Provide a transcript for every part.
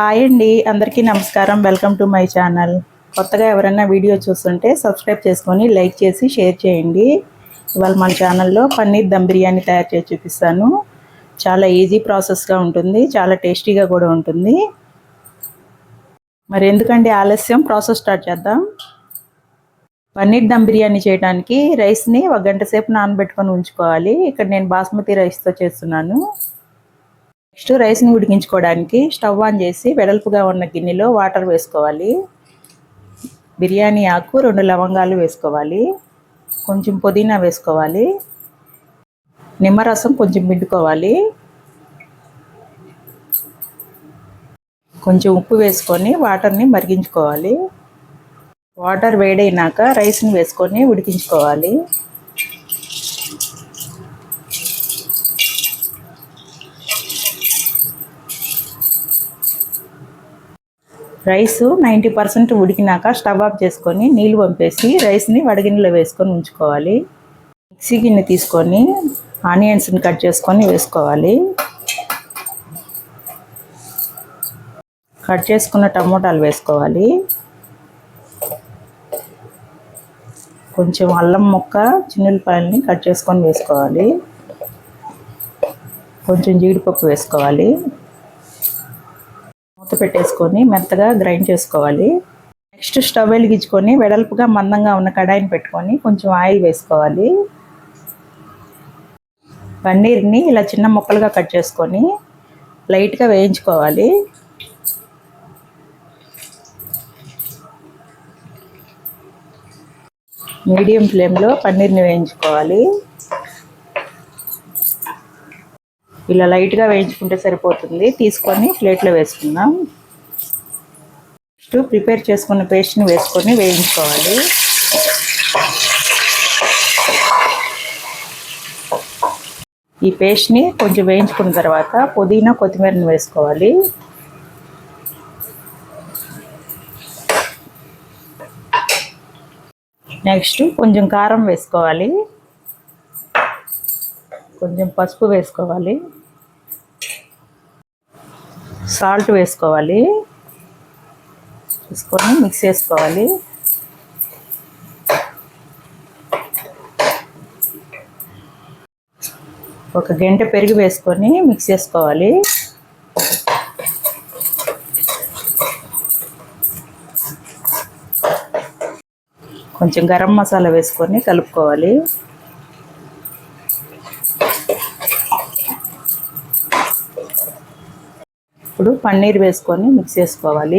Hi అండి. అందరికీ నమస్కారం. Welcome to my channel. కొత్తగా ఎవరైనా వీడియో చూస్తుంటే సబ్స్క్రైబ్ చేసుకొని లైక్ చేసి షేర్ చేయండి. ఇవాళ మన ఛానల్లో పన్నీర్ దమ్ బిర్యానీ తయారు చేసి చూపిస్తాను. చాలా ఈజీ ప్రాసెస్గా ఉంటుంది. చాలా టేస్టీగా కూడా ఉంటుంది. మరి ఎందుకండి ఆలస్యం? ప్రాసెస్ స్టార్ట్ చేద్దాం. పన్నీర్ దమ్ బిర్యానీ చేయడానికి రైస్ని ఒక గంట సేపు నానబెట్టుకొని ఉంచుకోవాలి. ఇక్కడ నేను బాస్మతి రైస్తో చేస్తున్నాను. నెక్స్ట్ రైస్ని ఉడికించుకోవడానికి స్టవ్ ఆన్ చేసి వెడల్పుగా ఉన్న గిన్నెలో వాటర్ వేసుకోవాలి. బిర్యానీ ఆకు రెండు లవంగాలు వేసుకోవాలి. కొంచెం పుదీనా వేసుకోవాలి. నిమ్మరసం కొంచెం పిండుకోవాలి. కొంచెం ఉప్పు వేసుకొని వాటర్ని మరిగించుకోవాలి. వాటర్ వేడైనాక రైస్ని వేసుకొని ఉడికించుకోవాలి. రైస్ నైంటీ పర్సెంట్ ఉడికినాక స్టవ్ ఆఫ్ చేసుకొని నీళ్ళు పంపేసి రైస్ని వడగిన్నెలో వేసుకొని ఉంచుకోవాలి. మిక్సీ గిన్నె తీసుకొని ఆనియన్స్ని కట్ చేసుకొని వేసుకోవాలి. కట్ చేసుకున్న టమోటాలు వేసుకోవాలి. కొంచెం అల్లం ముక్క చిన్నులపాయలని కట్ చేసుకొని వేసుకోవాలి. కొంచెం జీడిపప్పు వేసుకోవాలి. మూత పెట్టేసుకొని మెత్తగా గ్రైండ్ చేసుకోవాలి. నెక్స్ట్ స్టవ్ వెలిగించుకొని వెడల్పుగా మందంగా ఉన్న కడాయిని పెట్టుకొని కొంచెం ఆయిల్ వేసుకోవాలి. పన్నీర్ని ఇలా చిన్న ముక్కలుగా కట్ చేసుకొని లైట్గా వేయించుకోవాలి. మీడియం ఫ్లేమ్లో పన్నీర్ని వేయించుకోవాలి. ఇలా లైట్గా వేయించుకుంటే సరిపోతుంది. తీసుకొని ప్లేట్లో వేసుకుందాం. నెక్స్ట్ ప్రిపేర్ చేసుకున్న పేస్ట్ని వేసుకొని వేయించుకోవాలి. ఈ పేస్ట్ని కొంచెం వేయించుకున్న తర్వాత పుదీనా కొత్తిమీరని వేసుకోవాలి. నెక్స్ట్ కొంచెం కారం వేసుకోవాలి. కొంచెం పసుపు వేసుకోవాలి. సాల్ట్ వేసుకోవాలి. వేసుకొని మిక్స్ చేసుకోవాలి. ఒక గంట పెరుగు వేసుకొని మిక్స్ చేసుకోవాలి. కొంచెం గరం మసాలా వేసుకొని కలుపుకోవాలి. ఇప్పుడు పన్నీర్ వేసుకొని మిక్స్ చేసుకోవాలి.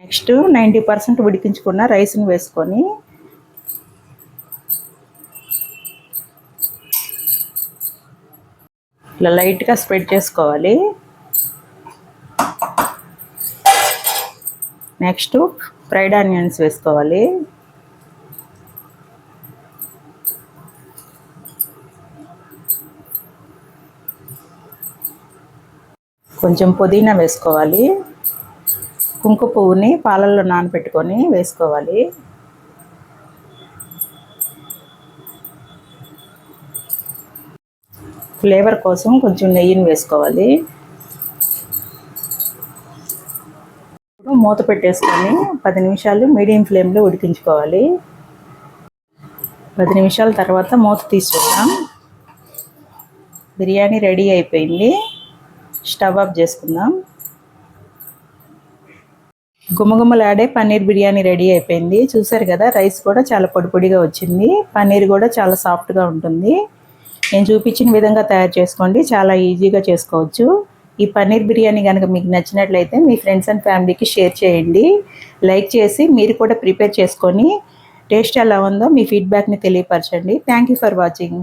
నెక్స్ట్ నైంటీ పర్సెంట్ ఉడికించుకున్న రైస్ని వేసుకొని ఇలా లైట్గా స్ప్రెడ్ చేసుకోవాలి. నెక్స్ట్ ఫ్రైడ్ ఆనియన్స్ వేసుకోవాలి. కొంచెం పుదీనా వేసుకోవాలి. కుంకు పువ్వుని పాలల్లో నానబెట్టుకొని వేసుకోవాలి. ఫ్లేవర్ కోసం కొంచెం నెయ్యిని వేసుకోవాలి. ఇప్పుడు మూత పెట్టేసుకొని పది నిమిషాలు మీడియం ఫ్లేమ్లో ఉడికించుకోవాలి. పది నిమిషాల తర్వాత మూత తీసుకుందాం. బిర్యానీ రెడీ అయిపోయింది. స్టవ్ ఆఫ్ చేసుకుందాం. గుమగుమలాడే పన్నీర్ బిర్యానీ రెడీ అయిపోయింది. చూసారు కదా రైస్ కూడా చాలా పొడి పొడిగా వచ్చింది. పన్నీర్ కూడా చాలా సాఫ్ట్గా ఉంటుంది. నేను చూపించిన విధంగా తయారు చేసుకోండి. చాలా ఈజీగా చేసుకోవచ్చు. ఈ పన్నీర్ బిర్యానీ కనుక మీకు నచ్చినట్లయితే మీ ఫ్రెండ్స్ అండ్ ఫ్యామిలీకి షేర్ చేయండి. లైక్ చేసి మీరు కూడా ప్రిపేర్ చేసుకొని టేస్ట్ ఎలా ఉందో మీ ఫీడ్బ్యాక్ని తెలియపరచండి. Thank you for watching